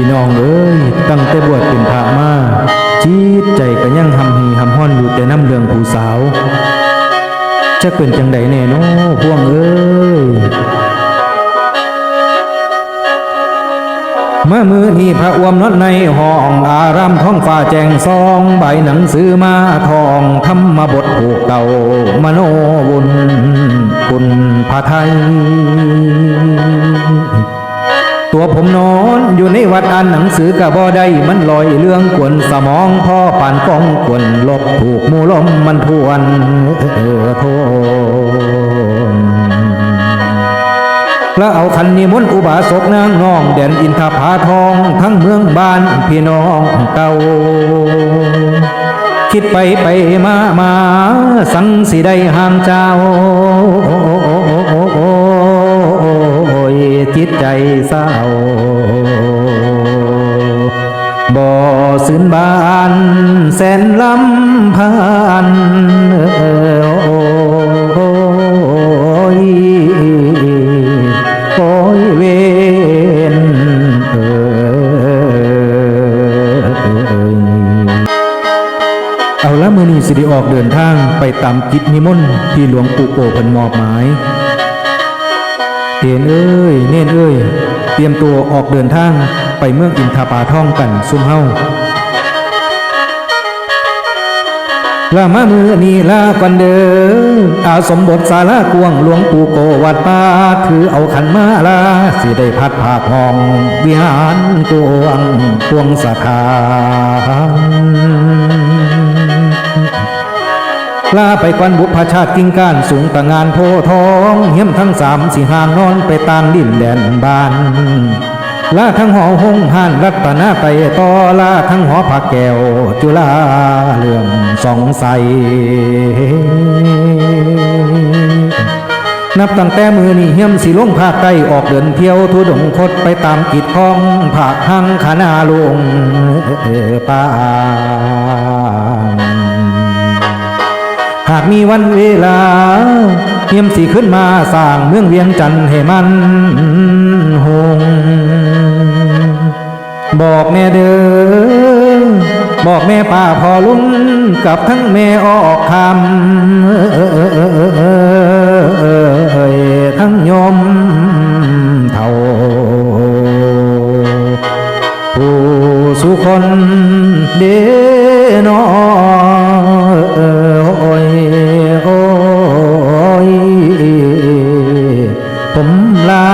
พี่น้องเอ้ยตั้งแต่บวชเป็นพระมาจิตใจก็ยังหำหีหำห้อนอยู่แต่น้ำเรื่องผู้สาวจะเป็นจังใดแน่นาะพวงเอ้ยเมื่อมือนี้พระอวมนอดในห้องอารามท้องฟ้าแจงซองใบหนังสือมาทองธรรมบทผูกเก่ามโนบุญคุณพระไทย ผมนอนอยู่ในวัดอ่านหนังสือกับบ่ได้มันลอยเรื่องกวนสมองพ่อป่านกองกวนลบถูกหมูลมมันทวนเออโทนแล้วเอาขันนิมนต์อุบาสกนางน้องแดนอินทผาทอง ทั้งเมืองบ้านพี่น้องเก่าคิดไปไปมามาสังสิได้ห้ามเจ้าจิตใจเศร้า สืนบานแสนลำพันออโอ้ยโอ้ยเวนเออเอาละมือนี้สิได้ออกเดินทางไปตามกิจนิมนต์ที่หลวงปู่โอเพันมอบหมายเตียนเอ้ยเน่นเอ้ยเตรียมตัวออกเดินทาง ไปเมืองอินทาปาท่องกันซุ่มเฮาลามามือนีลาก่อนเด้ออาสมบทสารากวงหลวงปู่โกวัดป่าถือเอาขันมาลา สิได้พัดผาทอง วิหารกวงพวงสถานลาไปกวันบุพชาติกิ่งก้านสูงตะงานโพทอง เหียมทั้งสามสี่ห่างนอนไปตามดินแดนบ้าน ลาทั้งหอหงห่านรัตนาไปต่อลาทั้งหอผักแก้วจุฬาเรื่องสองใสนับตั้งแต่มือนี่เฮียมสิลงภาคใต้ออกเดินเที่ยวทุดงคดไปตามกิจของผากหังขานาลงป่าหากมีวันเวลาเฮียมสีขึ้นมาสร้างเมืองเวียงจันทน์ให้มันหง บอกแม่เด้อบอกแม่ป้าพอลุงกับทั้งแม่ออกคำทั้งยมเท่าผู้สุคนเด้อนอยโอ้ยผมลา